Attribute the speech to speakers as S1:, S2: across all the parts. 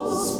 S1: Ісус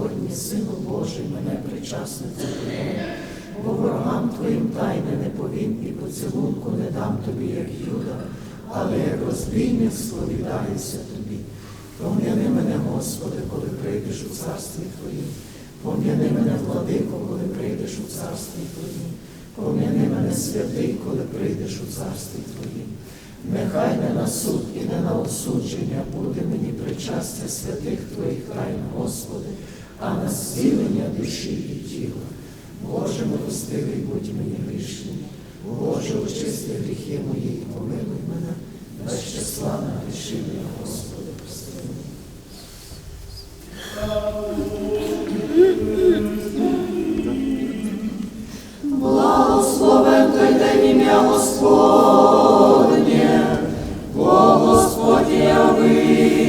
S1: сьогодні, Сину Божий, мене причасницю Твоєму, бо ворогам Твоїм тайне не повім і поцілунку не дам Тобі, як Юда, але як розбійник сповідаюся Тобі. Пом'яни мене, Господи, коли прийдеш у царстві Твоїм. Пом'яни мене, владико, коли прийдеш у царстві Твоїм. Пом'яни мене, святий, коли прийдеш у царстві Твоїм. Нехай не на суд і не на осудження буде мені причастя святих Твоїх тайн, Господи, а на зцілення душі і тіла. Боже, милостивий будь мені грішним. Боже, очисти гріхи мої помилуй мене, без числа на грішив я, Господи, прости. мене. Благословен той день ім'я Господнє, бо Господь явився.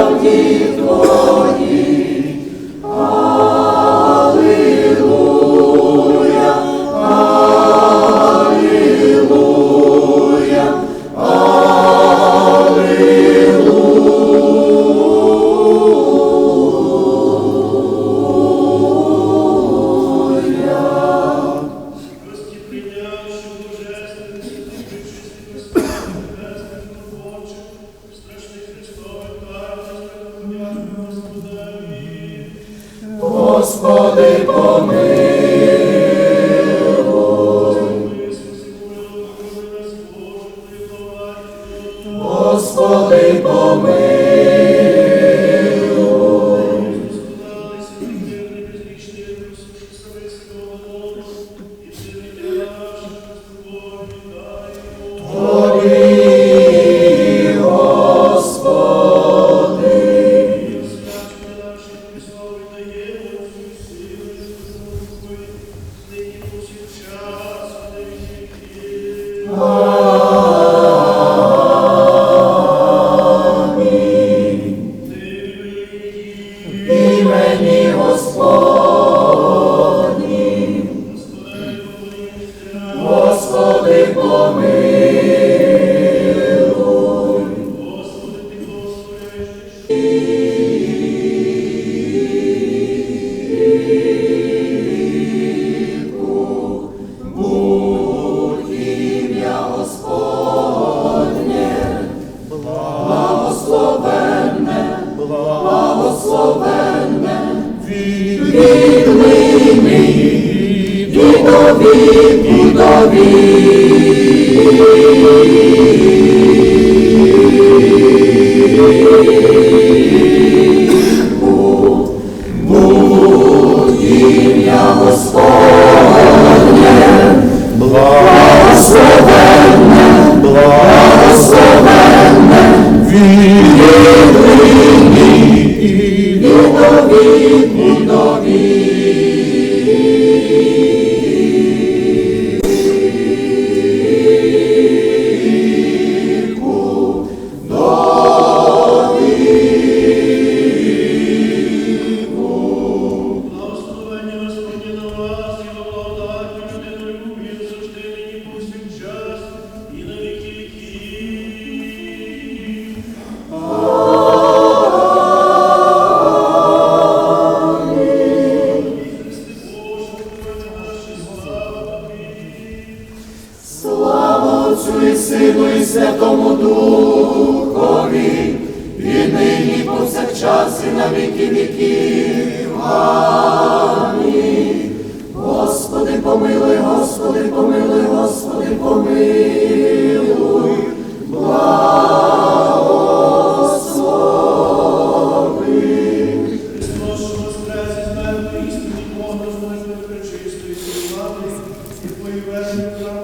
S2: Правді Господи, помилуй.
S1: Oh. Govi, Thank you.